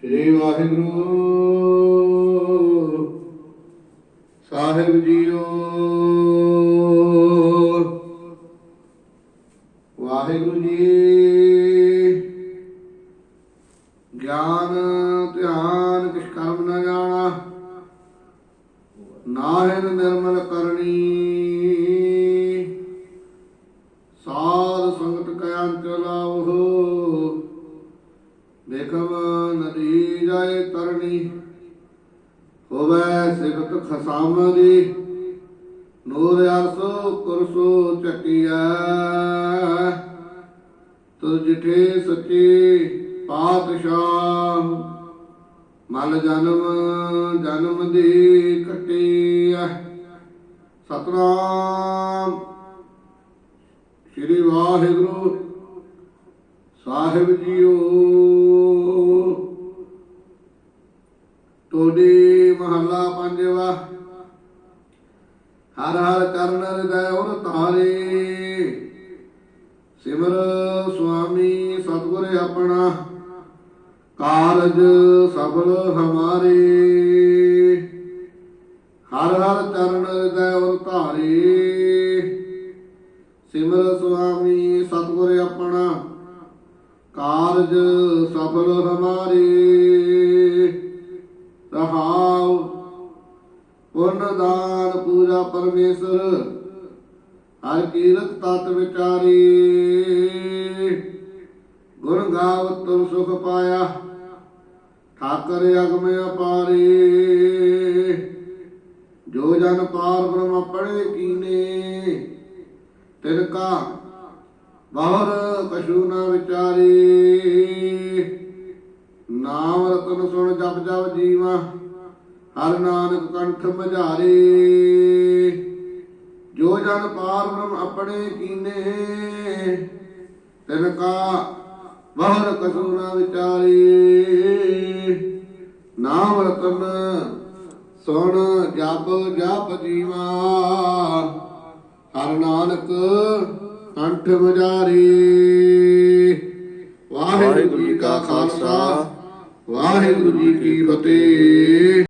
ਸ੍ਰੀ ਵਾਹਿਗੁਰੂ। ਸਾਹਿਬ ਜੀਓ। ਵਾਹਿਗੁਰੂ ਜੀ। ਗਿਆਨ, ਧਿਆਨ ਕਿਛ ਕਰਮ ਨ ਜਾਣਾ। ਨਾਹਿਨ ਨਿਰਮਲ ਕਰਨੀ। ਸਾਧ ਸੰਗਤ ਕੈ ਅੰਚਲਾਵੋ ਦੇਖਮ ਨਦੀ ਜਾਏ ਤਰਣੀ, ਹੋਵੇ ਸਿਫਤ ਖਸਾਮ ਦੀ ਨੂਰ ਅਰਸੋ ਕੁਰਸੋ ਚੱਕੀਐ। ਤੁਰ ਜਿਠੇ ਸੱਚੇ ਪਾਤਸ਼ਾਹ, ਮਲ ਜਨਮ ਜਨਮ ਦੀ ਕੱਟੀਐ। ਸਤਨਾਮ। ਸ੍ਰੀ ਵਾਹਿਗੁਰੂ, ਸਾਹਿਬ ਜੀਓ। ਤੋੜੀ ਮਹੱਲਾ ਪੰਜਵਾ। ਹਰ ਹਰ ਕਰਨ ਹਿਰਦੈ ਉਰ ਧਾਰੇ। ਸਿਮਰ ਸੁਆਮੀ ਸਤਿਗੁਰ ਆਪਣਾ, ਕਾਰਜ ਸਫਲ ਹਮਾਰੇ। ਹਰ ਹਰ ਚਰਨ ਹਿਰਦੈ ਉਰ ਧਾਰੇ। ਸਿਮਰ ਸੁਆਮੀ ਸਤਿਗੁਰ ਆਪਣਾ, ਕਾਰਜ ਸਫਲ ਹਮਾਰੇ। ਦਾਨ ਪੂਜਾ ਪਰਮੇਸ਼ਰ, ਹਰ ਕੀਰਤ ਤਤ ਵਿਚਾਰੀ। ਗੁਣ ਗਾਵਤ ਤੁਮ ਸੁਖ ਪਾਇਆ, ਠਾਕਰ ਅਗਮ ਅਪਾਰੇ। ਜੋ ਜਨ ਪਾਰ ਬ੍ਰਹਮ ਪੜੇ ਕੀਨੇ ਤਿਨ ਕਾ ਬਾਹਰ ਕਛੂ ਨਾ ਵਿਚਾਰੀ। ਨਾਮ ਰਤਨ ਸੁਣ ਜਪ ਜਪ ਜੀਵਾ ਹਰ ਨਾਨਕ ਕੰਠ ਮਝਾਰੇ। ਜੋ ਜਨ ਪਾਰ ਬ੍ਰਹਮ ਆਪਣੇ ਕੀਨੇ, ਤਿਨ ਕਾ ਬਾਹਰ ਕਛੂ ਨਾ ਵਿਚਾਰੀ। ਨਾਮ ਰਤਨ ਸੁਣ ਜਪ ਜਪ ਜੀਵਾ। ਹਰ ਨਾਨਕ ਕੰਠ ਮਜਾਰੀ ਵਾਹਿਗੁਰੂ ਜੀ ਕਾ ਖਾਲਸਾ, ਵਾਹਿਗੁਰੂ ਜੀ ਕੀ ਫਤਿਹ।